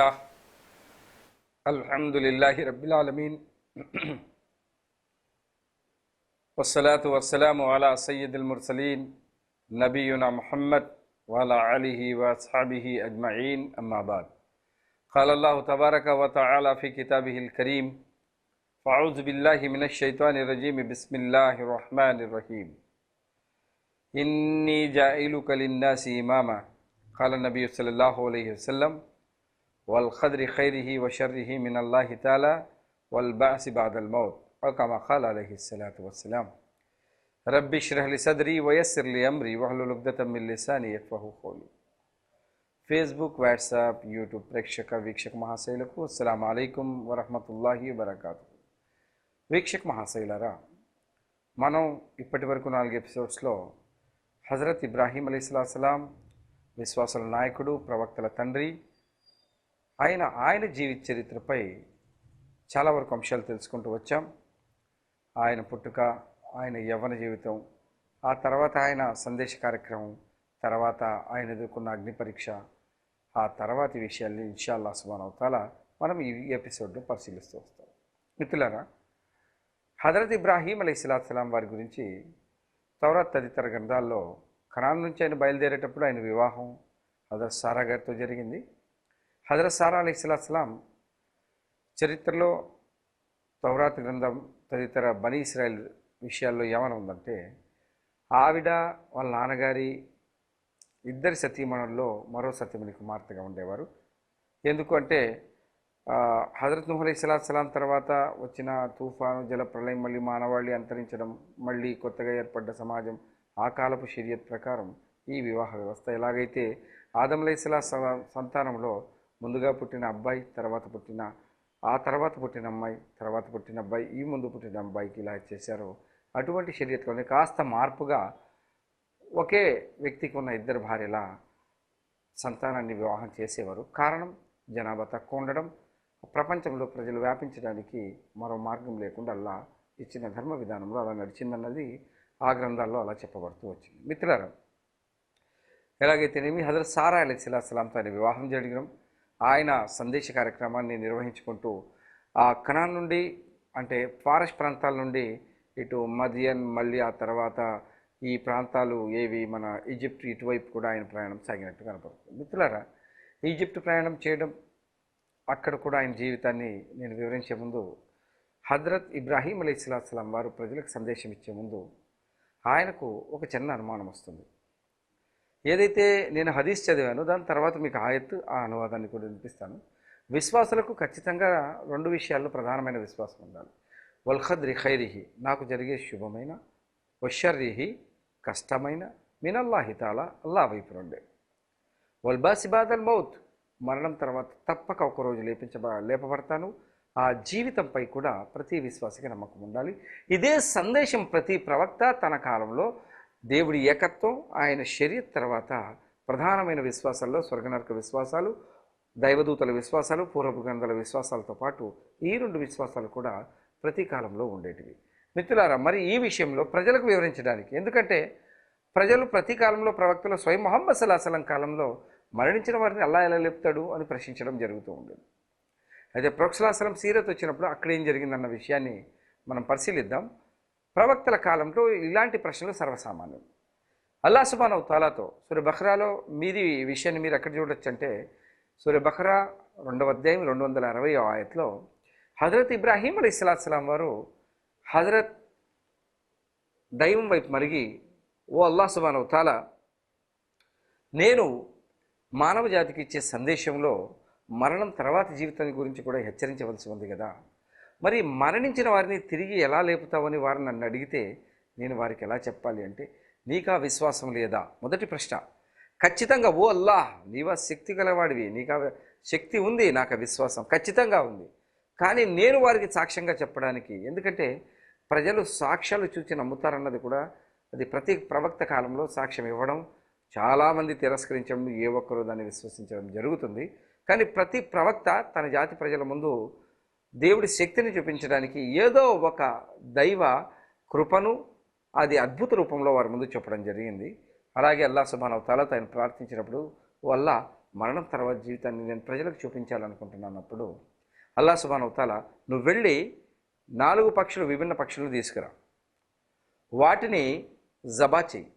لله. الحمد لله رب العالمين. والصلاة والسلام على سيد المرسلين نبينا محمد وعلى آله وأصحابه أجمعين أما بعد. قال الله تبارك وتعالى في كتابه الكريم فأعوذ بالله من الشيطان الرجيم بسم الله الرحمن الرحيم. إني جائلك للناس إماما. قال النبي صلى الله عليه وسلم والقدر خيره وشره من الله تعالى والبعث بعد الموت أو كما قال عليه الصلاة والسلام رب اشرح لي صدري ويسر لي أمري واحلل عقدة من لساني يفقهوا قولي Facebook WhatsApp YouTube ప్రేక్షక వీక్షక మహాశైలకు అస్సలం అయికం వరహమతుల్లాహి వబర్కాతు వీక్షక మహాశైలరా మనం ఇప్పటి వరకు నాలుగు ఎపిసోడ్స్లో హజరత్ ఇబ్రాహీం అలీస్లాసలాం విశ్వాసుల నాయకుడు ప్రవక్తల తండ్రి ఆయన ఆయన జీవిత చరిత్రపై చాలా వరకు అంశాలు తెలుసుకుంటూ వచ్చాం. ఆయన పుట్టుక ఆయన యవ్వన జీవితం ఆ తర్వాత ఆయన సందేశ కార్యక్రమం తర్వాత ఆయన ఎదుర్కొన్న అగ్ని పరీక్ష ఆ తర్వాతి విషయాల్ని ఇన్షాల్లా సుబాన్ అవుతాల మనం ఈ ఎపిసోడ్ను పరిశీలిస్తూ వస్తాం. మిత్రులారా హజరత్ ఇబ్రాహీం అలీ సలాం వారి గురించి తౌరాత్ తదితర గ్రంథాల్లో ఖనాన్ నుంచి ఆయన బయలుదేరేటప్పుడు ఆయన వివాహం హజరత్ సారా గారితో జరిగింది. హజరత్ సారా అలీ చరిత్రలో తౌరాత్ గ్రంథం తదితర బనీ ఇస్రాయిల్ విషయాల్లో ఏమైనా ఉందంటే ఆవిడ వాళ్ళ నాన్నగారి ఇద్దరి సతీమణుల్లో మరో సతీమణి కుమార్తెగా ఉండేవారు. ఎందుకు అంటే హజరత్ నుహ్ అలీ సలాం తర్వాత వచ్చిన తుఫాను జల ప్రళయం మళ్ళీ మానవాళి అంతరించడం మళ్ళీ కొత్తగా ఏర్పడ్డ సమాజం ఆ కాలపు షరియత్ ప్రకారం ఈ వివాహ వ్యవస్థ ఎలాగైతే ఆదం అలీ సంతానంలో ముందుగా పుట్టిన అబ్బాయి తర్వాత పుట్టిన ఆ తర్వాత పుట్టిన అమ్మాయి తర్వాత పుట్టిన అబ్బాయి ఈ ముందు పుట్టిన అబ్బాయికి ఇలా చేశారో. అటువంటి శరీరత్లోనే కాస్త మార్పుగా ఒకే వ్యక్తికి ఉన్న ఇద్దరు భార్యల సంతానాన్ని వివాహం చేసేవారు. కారణం జనాభా తక్కువ ఉండడం ప్రపంచంలో ప్రజలు వ్యాపించడానికి మరో మార్గం లేకుండా అలా ఇచ్చిన ధర్మ విధానంలో అలా నడిచిందన్నది ఆ గ్రంథాల్లో అలా చెప్పబడుతూ వచ్చింది. మిత్రులారా ఎలాగైతేనేమి హజరత్ సారా అలీ సలాంతో ఆయన వివాహం జరగడం ఆయన సందేశ కార్యక్రమాన్ని నిర్వహించుకుంటూ ఆ కణాల నుండి అంటే ఫారెస్ట్ ప్రాంతాల నుండి ఇటు మదియన్ మళ్ళీ ఆ తర్వాత ఈ ప్రాంతాలు ఏవి మన ఈజిప్ట్ ఇటువైపు కూడా ఆయన ప్రయాణం సాగినట్టు కనపడుతుంది. మిత్రులారా ఈజిప్ట్ ప్రయాణం చేయడం అక్కడ కూడా ఆయన జీవితాన్ని నేను వివరించే ముందు హజరత్ ఇబ్రాహీం అలీ సలాం వారు ప్రజలకు సందేశం ఇచ్చే ముందు ఆయనకు ఒక చిన్న అనుమానం వస్తుంది. ఏదైతే నేను హదీస్ చదివానో దాని తర్వాత మీకు ఆయత్ ఆ అనువాదాన్ని కూడా వినిపిస్తాను. విశ్వాసులకు ఖచ్చితంగా రెండు విషయాల్లో ప్రధానమైన విశ్వాసం ఉండాలి. వల్ఖద్రి ఖైరిహి నాకు జరిగే శుభమైన వషర్రిహి కష్టమైన మినల్లా హితాల అల్లా వైపు నుండే. వల్బాసిబాదల్ మౌత్ మరణం తర్వాత తప్పక ఒకరోజు లేపించబ లేపబడతాను. ఆ జీవితంపై కూడా ప్రతి విశ్వాసకి నమ్మకం ఉండాలి. ఇదే సందేశం ప్రతి ప్రవక్త తన కాలంలో దేవుడి ఏకత్వం ఆయన షరీయత్ తర్వాత ప్రధానమైన విశ్వాసాల్లో స్వర్గనరక విశ్వాసాలు దైవదూతల విశ్వాసాలు పూర్వపు గ్రంథాల విశ్వాసాలతో పాటు ఈ రెండు విశ్వాసాలు కూడా ప్రతి కాలంలో ఉండేటివి. మిత్రులారా మరి ఈ విషయంలో ప్రజలకు వివరించడానికి ఎందుకంటే ప్రజలు ప్రతి కాలంలో ప్రవక్తలు స్వయం మొహమ్మద్ సల్లాహలం కాలంలో మరణించిన వారిని అల్లా ఎలా లేపుతాడు అని ప్రశ్నించడం జరుగుతూ ఉండేది. అయితే ప్రొక్సలాసలం సీరత్ వచ్చినప్పుడు అక్కడ ఏం జరిగిందన్న విషయాన్ని మనం పరిశీలిద్దాం. ప్రవక్తల కాలంలో ఇలాంటి ప్రశ్నలు సర్వసామాన్యం. అల్లా సుబాన్ తాలాతో సూర్య బఖ్రాలో మీది విషయాన్ని మీరు ఎక్కడ చూడొచ్చు అంటే సూర్య బఖ్రా రెండవ అధ్యాయం రెండు వందల అరవై ఆయత్లో హజరత్ ఇబ్రాహీం అలీ సలాం వారు హజరత్ దైవం వైపు మరిగి ఓ అల్లా సుబాన్ తాలా నేను మానవ జాతికి ఇచ్చే సందేశంలో మరణం తర్వాత జీవితం గురించి కూడా హెచ్చరించవలసి ఉంది కదా? మరి మరణించిన వారిని తిరిగి ఎలా లేపుతావని వారు నన్ను అడిగితే నేను వారికి ఎలా చెప్పాలి అంటే నీకా విశ్వాసం లేదా? మొదటి ప్రశ్న. ఖచ్చితంగా ఓ అల్లా నీవా శక్తి గలవాడివి నీకా శక్తి ఉంది నాకు ఆ విశ్వాసం ఖచ్చితంగా ఉంది. కానీ నేను వారికి సాక్ష్యంగా చెప్పడానికి ఎందుకంటే ప్రజలు సాక్ష్యాలు చూసి నమ్ముతారన్నది కూడా అది ప్రతి ప్రవక్త కాలంలో సాక్ష్యం ఇవ్వడం చాలామంది తిరస్కరించడం ఏ ఒక్కరూ దాన్ని విశ్వసించడం జరుగుతుంది. కానీ ప్రతి ప్రవక్త తన జాతి ప్రజల ముందు దేవుడి శక్తిని చూపించడానికి ఏదో ఒక దైవ కృపను అది అద్భుత రూపంలో వారి ముందు చెప్పడం జరిగింది. అలాగే అల్లా సుబాన్ తాలా ఆయన ప్రార్థించినప్పుడు వల్ల మరణం తర్వాత జీవితాన్ని నేను ప్రజలకు చూపించాలనుకుంటున్నానప్పుడు అల్లా సుబాన్ నువ్వు వెళ్ళి నాలుగు పక్షులు విభిన్న పక్షులను తీసుకురా. వాటిని జబా చేయి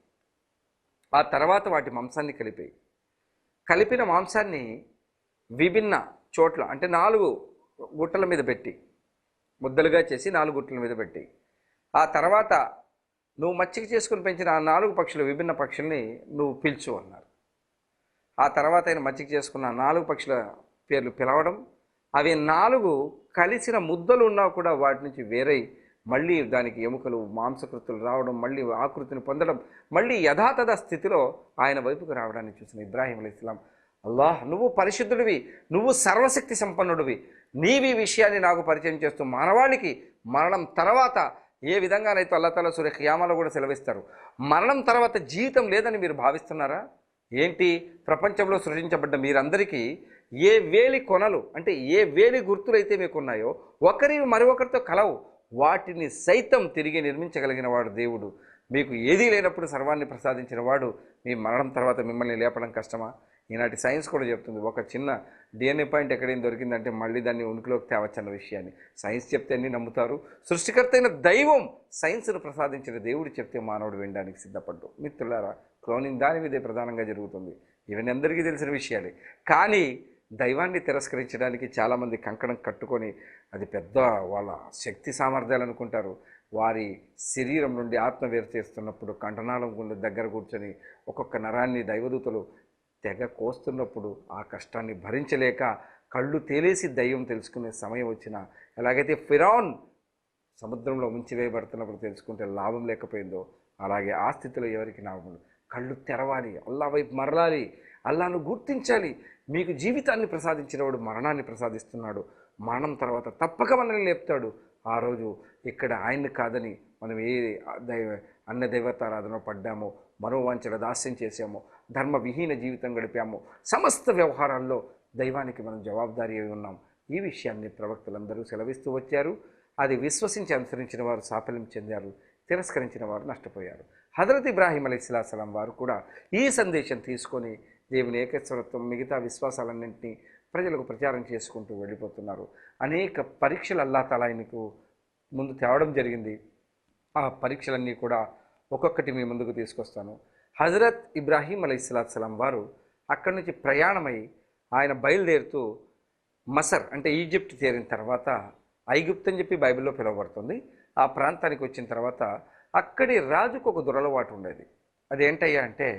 ఆ తర్వాత వాటి మాంసాన్ని కలిపేయి. కలిపిన మాంసాన్ని విభిన్న చోట్ల అంటే నాలుగు గుట్టల మీద పెట్టి ముద్దలుగా చేసి నాలుగు గుట్టల మీద పెట్టి. ఆ తర్వాత నువ్వు మచ్చిక చేసుకుని పెంచిన ఆ నాలుగు పక్షులు విభిన్న పక్షుల్ని నువ్వు పిలుచు అన్నారు. ఆ తర్వాత ఆయన మచ్చిక చేసుకున్న నాలుగు పక్షుల పేర్లు పిలవడం అవి నాలుగు కలిసిన ముద్దలు ఉన్నా కూడా వాటి నుంచి వేరై మళ్ళీ దానికి ఎముకలు మాంసకృతులు రావడం మళ్ళీ ఆకృతిని పొందడం మళ్ళీ యథాతథ స్థితిలో ఆయన వైపుకు రావడాన్ని చూసిన ఇబ్రాహీం అలీ ఇస్లాం అల్లాహ్ నువ్వు పరిశుద్ధుడివి నువ్వు సర్వశక్తి సంపన్నుడివి నీవి విషయాన్ని నాకు పరిచయం చేస్తూ మానవాళికి మరణం తర్వాత ఏ విధంగానైతే అల్లతల సూర్య ఖియామాలో కూడా సెలవిస్తారు. మరణం తర్వాత జీవితం లేదని మీరు భావిస్తున్నారా? ఏంటి? ప్రపంచంలో సృష్టించబడ్డ మీరందరికీ ఏ వేలి కొనలు అంటే ఏ వేలి గుర్తులైతే మీకు ఉన్నాయో ఒకరి మరొకరితో కలవు. వాటిని సైతం తిరిగి నిర్మించగలిగిన వాడు దేవుడు. మీకు ఏదీ లేనప్పుడు సర్వాన్ని ప్రసాదించిన వాడు మీ మరణం తర్వాత మిమ్మల్ని లేపడం కష్టమా? ఈనాటి సైన్స్ కూడా చెప్తుంది ఒక చిన్న డిఎన్ఏ పాయింట్ ఎక్కడేం దొరికిందంటే మళ్ళీ దాన్ని ఉనికిలోకి తేవచ్చన్న విషయాన్ని. సైన్స్ చెప్తే అన్ని నమ్ముతారు. సృష్టికర్త అయిన దైవం సైన్స్ను ప్రసాదించిన దేవుడు చెప్తే మానవుడు వినడానికి సిద్ధపడ్డు. మిత్రులారా క్లోనింగ్ దాని మీదే ప్రధానంగా జరుగుతుంది. ఇవన్నీ అందరికీ తెలిసిన విషయాలే. కానీ దైవాన్ని తిరస్కరించడానికి చాలామంది కంకణం కట్టుకొని అది పెద్ద వాళ్ళ శక్తి సామర్థ్యాలు అనుకుంటారు. వారి శరీరం నుండి ఆత్మ వేరు చేస్తున్నప్పుడు కంఠనాళం గుండె దగ్గర కూర్చొని ఒక్కొక్క నరాన్ని దైవదూతలు తెగ కోస్తున్నప్పుడు ఆ కష్టాన్ని భరించలేక కళ్ళు తేలేసి దయ్యం తెలుసుకునే సమయం వచ్చిన ఎలాగైతే ఫిరాన్ సముద్రంలో ముంచివేయబడుతున్నప్పుడు తెలుసుకుంటే లాభం లేకపోయిందో అలాగే ఆ స్థితిలో ఎవరికి లాభం కళ్ళు తెరవాలి అల్లా వైపు మరలాలి అల్లాను గుర్తించాలి. మీకు జీవితాన్ని ప్రసాదించినవాడు మరణాన్ని ప్రసాదిస్తున్నాడు. మరణం తర్వాత తప్పక మనల్ని లేపుతాడు. ఆ రోజు ఇక్కడ ఆయన్ని కాదని మనం ఏ దైవ అన్న దైవతారాధన పడ్డామో మనోవాంఛల దాస్యం చేసామో ధర్మ విహీన జీవితం గడిపాము. సమస్త వ్యవహారాల్లో దైవానికి మనం జవాబుదారీ అయి ఉన్నాం. ఈ విషయాన్ని ప్రవక్తలందరూ సెలవిస్తూ వచ్చారు. అది విశ్వసించి అనుసరించిన వారు సాఫల్యం చెందారు. తిరస్కరించిన వారు నష్టపోయారు. హజరత్ ఇబ్రాహీం అలీస్లాసలం వారు కూడా ఈ సందేశం తీసుకొని దేవుని ఏకస్వరత్వం మిగతా విశ్వాసాలన్నింటినీ ప్రజలకు ప్రచారం చేసుకుంటూ వెళ్ళిపోతున్నారు. అనేక పరీక్షలు అల్లా తలాయనకు ముందు తేవడం జరిగింది. ఆ పరీక్షలన్నీ కూడా ఒక్కొక్కటి మీ ముందుకు తీసుకొస్తాను. హజరత్ ఇబ్రాహీం అలైహిస్సలాం వారు అక్కడి నుంచి ప్రయాణమై ఆయన బయలుదేరుతూ మసర్ అంటే ఈజిప్ట్ చేరిన తర్వాత ఐగుప్తు అని చెప్పి బైబిల్లో పిలువబడుతుంది. ఆ ప్రాంతానికి వచ్చిన తర్వాత అక్కడి రాజుకు ఒక దురలవాటు ఉండేది. అదేంటయ్యా అంటే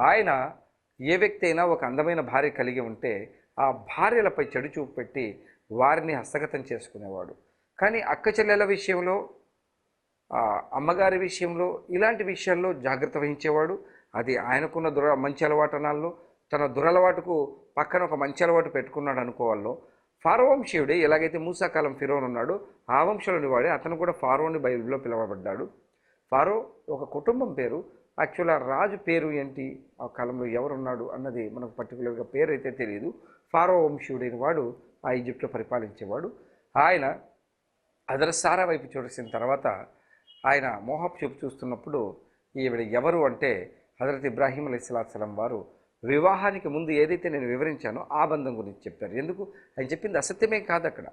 ఆయన ఏ వ్యక్తి అయినా ఒక అందమైన భార్య కలిగి ఉంటే ఆ భార్యలపై చెడు చూపు పెట్టి వారిని హస్తగతం చేసుకునేవాడు. కానీ అక్క చెల్లెల విషయంలో అమ్మగారి విషయంలో ఇలాంటి విషయాల్లో జాగ్రత్త వహించేవాడు. అది ఆయనకున్న దుర మంచి అలవాటనాల్లో తన దురలవాటుకు పక్కన ఒక మంచి అలవాటు పెట్టుకున్నాడు అనుకోవాలో. ఫారో వంశీయుడే ఎలాగైతే మూసాకాలం ఫిరోన్ ఉన్నాడు ఆ వంశంలోని వాడే. అతను కూడా ఫారోని బైబిల్లో పిలువబడ్డాడు. ఫారో ఒక కుటుంబం పేరు. యాక్చువల్గా రాజు పేరు ఏంటి? ఆ కాలంలో ఎవరున్నాడు అన్నది మనకు పర్టికులర్గా పేరు అయితే తెలియదు ఫారో వంశీయుడైన వాడు ఆ ఈజిప్ట్లో పరిపాలించేవాడు. ఆయన అదరసారా వైపు చూడసిన తర్వాత ఆయన మోహపు చూపు చూస్తున్నప్పుడు ఈవిడ ఎవరు అంటే హజరత్ ఇబ్రాహీం అలైహిస్సలాం వారు వివాహానికి ముందు ఏదైతే నేను వివరించానో ఆ బంధం గురించి చెప్పారు. ఎందుకు? ఆయన చెప్పింది అసత్యమే కాదు అక్కడ.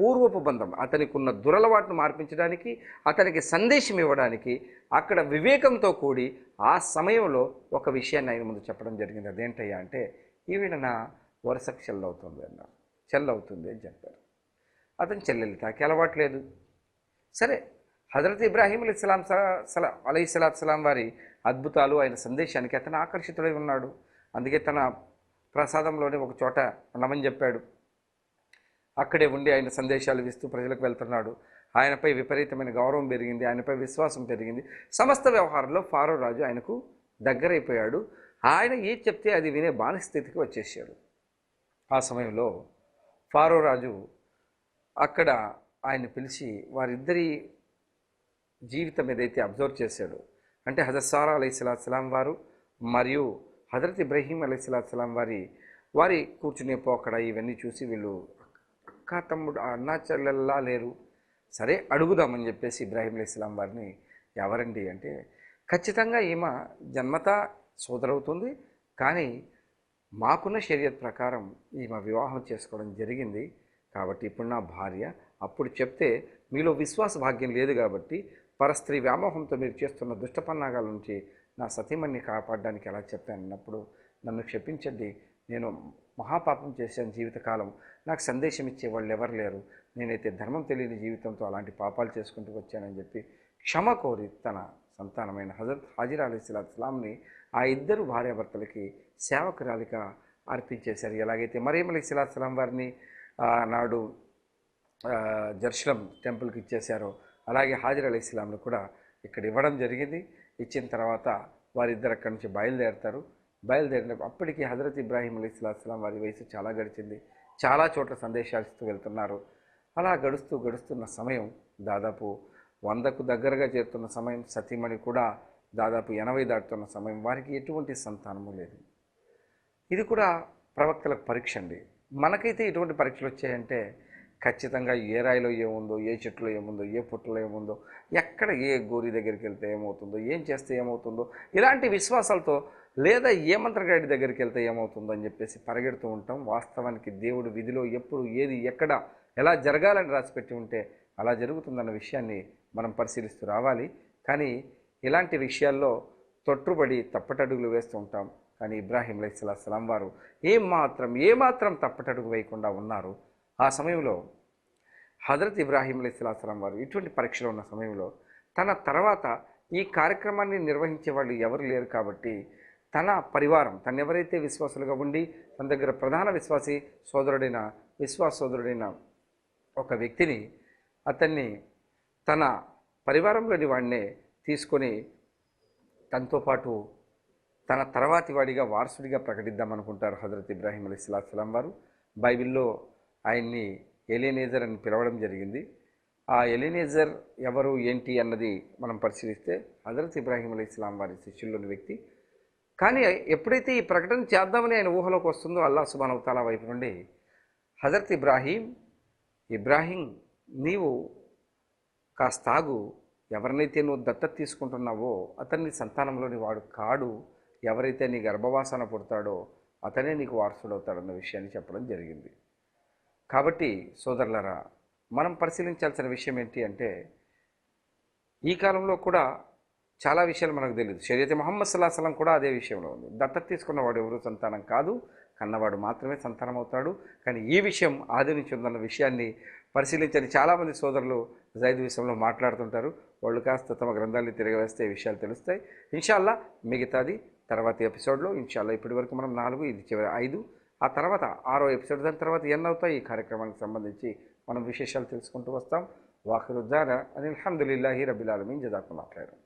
పూర్వపు బంధం అతనికి ఉన్న దురలవాటును మార్పించడానికి అతనికి సందేశం ఇవ్వడానికి అక్కడ వివేకంతో కూడి ఆ సమయంలో ఒక విషయాన్ని ఆయన ముందు చెప్పడం జరిగింది. అదేంటయ్యా అంటే ఈవిడ నా వరుసకు చెల్లవుతుంది అన్నారు చెల్లవుతుంది అని చెప్పారు. అతను చెల్లెలు తాకి అలవాట్లేదు సరే హజరత్ ఇబ్రాహీం అలీ ఇస్లాం సలా అలీ సలాం వారి అద్భుతాలు ఆయన సందేశానికి అతను ఆకర్షితుడై ఉన్నాడు. అందుకే తన ప్రసాదంలోనే ఒక చోట ఉండమని చెప్పాడు. అక్కడే ఉండి ఆయన సందేశాలు ఇస్తూ ప్రజలకు వెళ్తున్నాడు. ఆయనపై విపరీతమైన గౌరవం పెరిగింది ఆయనపై విశ్వాసం పెరిగింది. సమస్త వ్యవహారంలో ఫారో రాజు ఆయనకు దగ్గరైపోయాడు. ఆయన ఏది చెప్తే అది వినే బానిస్థితికి వచ్చేసాడు. ఆ సమయంలో ఫారో రాజు అక్కడ ఆయన పిలిచి వారిద్దరి జీవితం ఏదైతే అబ్జర్వ్ చేశాడో అంటే హజరత్ సారా అలైహిస్సలాం వారు మరియు హజరత్ ఇబ్రహీం అలైహిస్సలాం వారి వారి కూర్చునే పోకడ ఇవన్నీ చూసి వీళ్ళు అక్క తమ్ముడు అన్నా చెల్లెల్లా లేరు. సరే అడుగుదామని చెప్పేసి ఇబ్రాహీం అలైహిస్సలాం వారిని ఎవరండి? అంటే ఖచ్చితంగా ఈమె జన్మత సోదరవుతుంది కానీ మాకున్న షరియత్ ప్రకారం ఈమె వివాహం చేసుకోవడం జరిగింది. కాబట్టి ఇప్పుడు నా భార్య అప్పుడు చెప్తే మీలో విశ్వాస భాగ్యం లేదు కాబట్టి పరస్త్రీ వ్యామోహంతో మీరు చేస్తున్న దుష్టపన్నాగాల నుంచి నా సతీమణ్ణి కాపాడడానికి ఎలా చెప్పాను అన్నప్పుడు నన్ను క్షమించండి నేను మహాపాపం చేశాను జీవితకాలం. నాకు సందేశం ఇచ్చే వాళ్ళు ఎవరు లేరు. నేనైతే ధర్మం తెలియని జీవితంతో అలాంటి పాపాలు చేసుకుంటూ వచ్చానని చెప్పి క్షమ కోరి తన సంతానమైన హజరత్ హాజిర్ అలీ ఇస్లాంని ఆ ఇద్దరు భార్యాభర్తలకి సేవకురాలిగా అర్పించేశారు. ఎలాగైతే మరియం అలీ ఇస్లాం వారిని నాడు జర్షలం టెంపుల్కి ఇచ్చేశారో అలాగే హాజర్ అలీ ఇస్లాంను కూడా ఇక్కడ ఇవ్వడం జరిగింది. ఇచ్చిన తర్వాత వారిద్దరు అక్కడి నుంచి బయలుదేరుతారు. బయలుదేరిన అప్పటికి హజరత్ ఇబ్రాహీం అలీ ఇస్లాం వారి వయసు చాలా గడిచింది. చాలా చోట్ల సందేశాలు ఇస్తూ వెళ్తున్నారు. అలా గడుస్తూ గడుస్తున్న సమయం దాదాపు వందకు దగ్గరగా చేరుతున్న సమయం. సతీమణి కూడా దాదాపు ఎనభై దాటుతున్న సమయం. వారికి ఎటువంటి సంతానము లేదు. ఇది కూడా ప్రవక్తలకు పరీక్ష అండి. మనకైతే ఎటువంటి పరీక్షలు వచ్చాయంటే ఖచ్చితంగా ఏ రాయిలో ఏముందో ఏ చెట్టులో ఏముందో ఏ పుట్టలో ఏముందో ఎక్కడ ఏ గోరి దగ్గరికి వెళ్తే ఏమవుతుందో ఏం చేస్తే ఏమవుతుందో ఇలాంటి విశ్వాసాలతో లేదా ఏ మంత్రగాడి దగ్గరికి వెళ్తే ఏమవుతుందో అని చెప్పేసి పరిగెడుతూ ఉంటాం. వాస్తవానికి దేవుడు విధిలో ఎప్పుడు ఏది ఎక్కడ ఎలా జరగాలని రాసిపెట్టి ఉంటే అలా జరుగుతుందన్న విషయాన్ని మనం పరిశీలిస్తూ రావాలి. కానీ ఇలాంటి విషయాల్లో తొట్టుబడి తప్పటడుగులు వేస్తూ ఉంటాం. కానీ ఇబ్రాహీం అలైహిస్సలాం వారు ఏమాత్రం ఏమాత్రం తప్పటడుగు వేయకుండా ఉన్నారు. ఆ సమయంలో హజరత్ ఇబ్రాహీం అలైహిస్సలాం వారు ఇటువంటి పరీక్షలో ఉన్న సమయంలో తన తర్వాత ఈ కార్యక్రమాన్ని నిర్వహించే వాళ్ళు ఎవరు లేరు కాబట్టి తన పరివారం తను ఎవరైతే విశ్వాసులుగా ఉండి తన దగ్గర ప్రధాన విశ్వాసి సోదరుడైన విశ్వాస సోదరుడైన ఒక వ్యక్తిని అతన్ని తన పరివారంలోని వాడినే తీసుకొని తనతో పాటు తన తర్వాతి వాడిగా వారసుడిగా ప్రకటిద్దామనుకుంటారు హజరత్ ఇబ్రాహీం అలీ సలాం వారు. బైబిల్లో ఆయన్ని ఎలినేజర్ అని పిలవడం జరిగింది. ఆ ఎలినేజర్ ఎవరు ఏంటి అన్నది మనం పరిశీలిస్తే హజరత్ ఇబ్రాహీం అలీ ఇస్లాం వారి శిష్యుల్లోని వ్యక్తి. కానీ ఎప్పుడైతే ఈ ప్రకటన చేద్దామని ఆయన ఊహలోకి వస్తుందో అల్లా సుబాన్ అవతాల వైపు నుండి హజరత్ ఇబ్రాహీం ఇబ్రాహీం నీవు కాస్తాగు ఎవరినైతే నువ్వు దత్తత తీసుకుంటున్నావో అతన్ని సంతానంలోని వాడు కాడు. ఎవరైతే నీ గర్భవాసన పుడతాడో అతనే నీకు వారసుడవుతాడన్న విషయాన్ని చెప్పడం జరిగింది. కాబట్టి సోదరులరా మనం పరిశీలించాల్సిన విషయం ఏంటి అంటే ఈ కాలంలో కూడా చాలా విషయాలు మనకు తెలియదు షరియత్ మొహమ్మద్ సల్లాహం కూడా అదే విషయంలో ఉంది. దత్తత తీసుకున్నవాడు ఎవరు సంతానం కాదు కన్నవాడు మాత్రమే సంతానం అవుతాడు. కానీ ఈ విషయం ఆది నుంచి ఉందన్న విషయాన్ని పరిశీలించని చాలామంది సోదరులు జైద్ విషయంలో మాట్లాడుతుంటారు. వాళ్ళు కాస్త తమ గ్రంథాన్ని తిరగవేస్తే విషయాలు తెలుస్తాయి. ఇన్షాల్లా మిగతాది తర్వాతి ఎపిసోడ్లో ఇన్షాల్లా ఇప్పటి వరకు మనం నాలుగు ఇది చివరి ఐదు ఆ తర్వాత ఆరో ఎపిసోడ్ దాని తర్వాత ఎన్నవుతాయి ఈ కార్యక్రమానికి సంబంధించి మనం విశేషాలు తెలుసుకుంటూ వస్తాం. వాఖరుద్దాన అని అల్హందుల్లాహి రబిలాలమీన్ జదాకు మాట్లాడారు